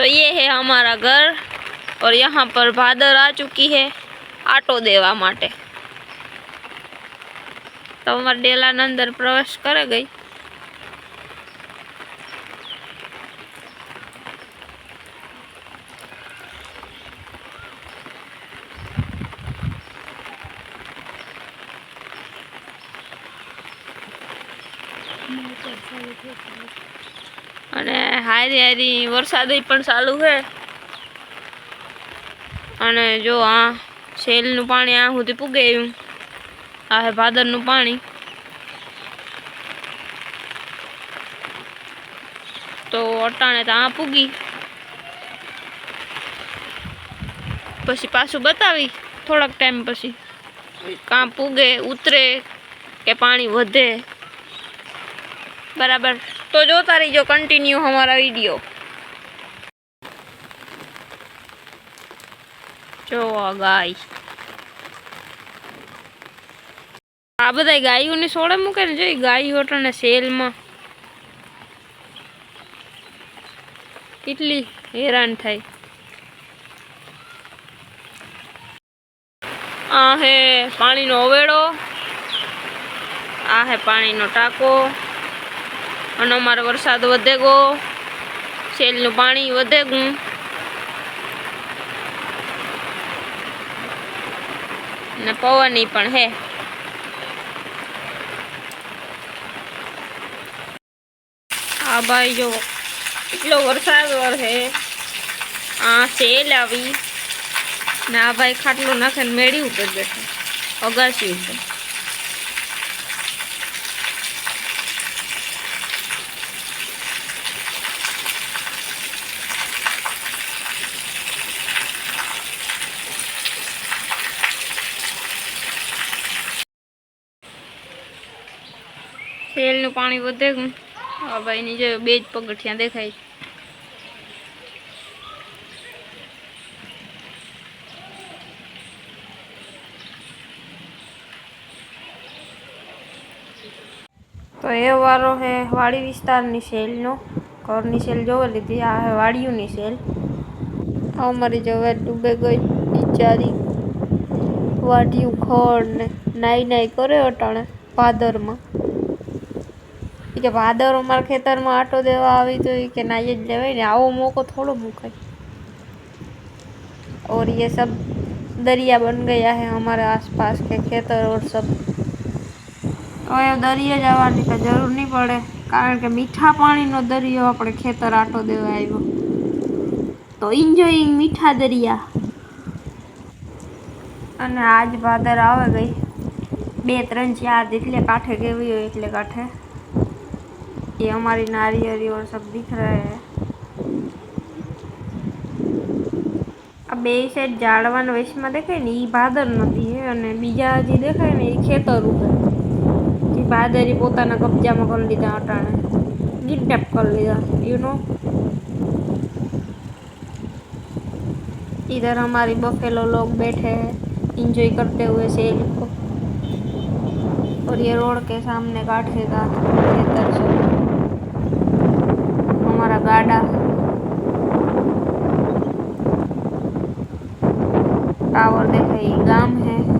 तो ये है हमारा घर और यहाँ पर भादर आ चुकी है आटो देवा माटे तो हमारे डेला अंदर प्रवेश कर गई અને હારી હારી વરસાદ પણ ચાલુ છે અને જો આ સેલનું પાણી આ સુધી પૂગે એવું આ હે ભાદરનું પાણી તો અટાણે તો આ પૂગી પછી પાછું બતાવી થોડાક ટાઈમ પછી કાં પૂગે ઉતરે કે પાણી વધે બરાબર તો જોતા જો કન્ટિન્યુ અમારા વિડીયો જોવા ગાય આ બધા ગાયોને સોડે મૂકે ને જોઈ ગાયો હોટલને સેલમાં કેટલી હેરાન થાય આ હે પાણીનો ઓવેડો આ હે પાણીનો ટાંકો અને અમારો વરસાદ વધે ગો સેલનું પાણી વધે ગયું ને પવનની પણ હે આ ભાઈ જો એટલો વરસાદ વરસે આ સેલ આવી ને આ ભાઈ ખાટલું નાખે મેળી ઉપર બેઠો અગાસી ઉપર तेल नु पानी बोते भाई नीचे बेज पगठिया देखाई तो ये वारो है वाड़ी विस्तार नी सेल नो कोर नी सेल जो ली थी आ है वाड़ियों नी सेल और मरी जो है डूबे गई बिचारी वाड़ियों खोर ने नाई नाई करे और टाने में કે બાદર અમાર ખેતરમાં આટો દેવા આવી તો કે નાય જ દેવાય ને આવો મોકો થોડો મુકાઈ ઓર યે સબ દરિયા બન ગયા હે અમારા આસપાસ કે ખેતર ઓર સબ ઓય દરિયા જ આવવા દીધા જરૂર ન પડે કારણ કે મીઠા પાણી નો દરિયો આપણે ખેતર આટો દેવા આવ્યો તો એન્જોયિંગ મીઠા દરિયા અને આજ બાદર આવે ગઈ બે ત્રણ ચાર દેખલે કાઠે કેવી એટલે કાઠે ये हमारी नारी हरी और सब दिख रहा है अब ये साइड जाड़वा वेश में देखे ये भादर नदी है बीजा जी देखे ये खेतर उपे भादर पोता कब्जा में कर लीधा अटाणे किडनेप कर लीधा यू नो इधर हमारी बफेलो लोग बैठे हैं इंजॉय करते हुए सेल को और ये रोड के सामने काट के गाते है ये गाम है।